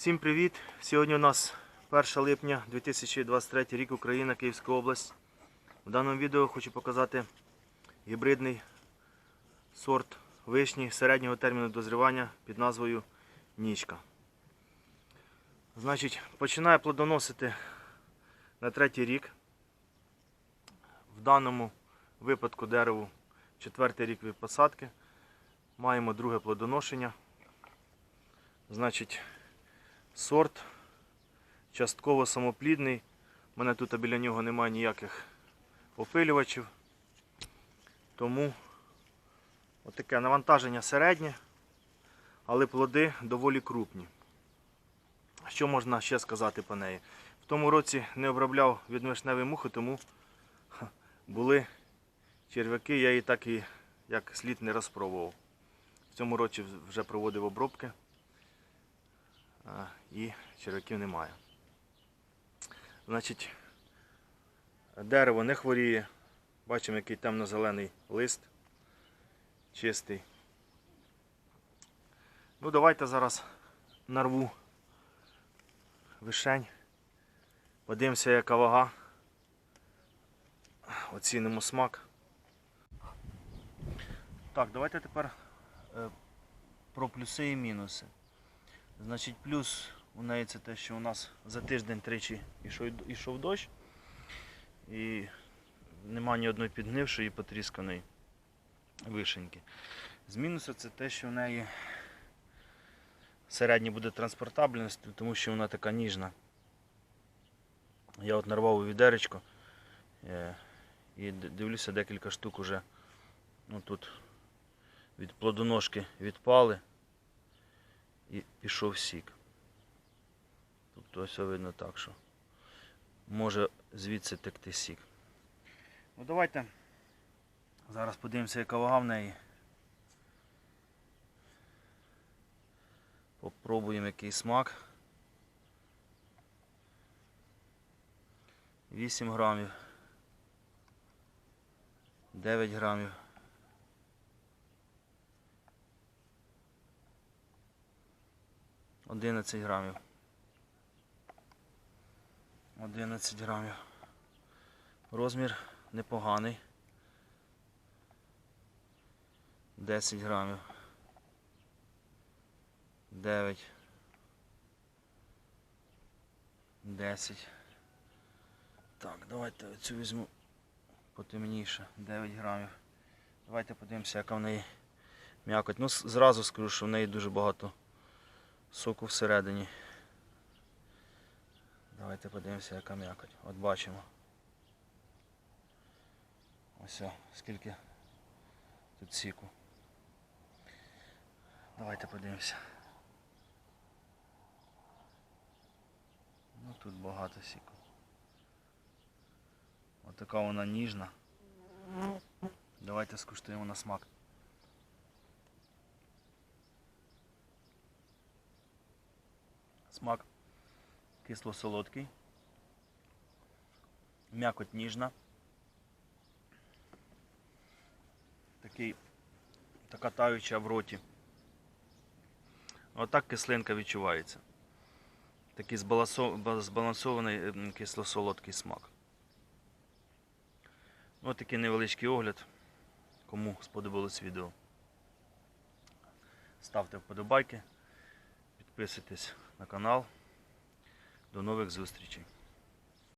Всім привіт! Сьогодні у нас 1 липня 2023 рік Україна, Київська область. В даному відео хочу показати гібридний сорт вишні середнього терміну дозрівання під назвою Нічка. Значить, починає плодоносити на третій рік. В даному випадку дереву четвертий рік від посадки. Маємо друге плодоношення. Значить, сорт частково самоплідний. У мене тут біля нього немає ніяких опилювачів. Тому отаке навантаження середнє, але плоди доволі крупні. Що можна ще сказати по неї? В тому році не обробляв від мухи, тому були черв'яки, я її так і як слід не розпробував. В цьому році вже проводив обробки і черв'яків немає. Значить, дерево не хворіє. Бачимо, який темно-зелений лист, чистий. Ну, давайте зараз нарву вишень. Подивимося, яка вага. Оцінимо смак. Так, давайте тепер е, про плюси і мінуси. Значить, плюс у неї це те, що у нас за тиждень тричі ішов дощ. І нема ні одної підгнившої потрісканої вишеньки. З мінусу це те, що в неї середня буде транспортабельність, тому що вона така ніжна. Я от нарвав у відеречко е, і дивлюся декілька штук уже ну, тут від плодоножки відпали і пішов сік. Тобто ось видно так, що може звідси текти сік. Ну давайте зараз подивимося, яка вага в неї. Попробуємо який смак. 8 грамів. 9 грамів. Одинадцять грамів. Одинадцять грамів. Розмір непоганий. 10 грамів. 9. 10. Так, давайте цю візьму потемніше. 9 грамів. Давайте подивимося, яка в неї м'якоть. Ну, зразу скажу, що в неї дуже багато соку всередині. Давайте подивимося, яка м'якоть. От бачимо. Ось скільки тут сіку. Давайте подивимося. Ну тут багато сіку. Отака вона ніжна. Давайте скуштуємо на смак. Смак кисло-солодкий. М'якоть ніжна. Такий така таюча в роті. Отак кислинка відчувається. Такий збалансований ем, кисло-солодкий смак. Ось такий невеличкий огляд. Кому сподобалось відео. Ставте вподобайки, підписуйтесь на канал. До нових зустрічей.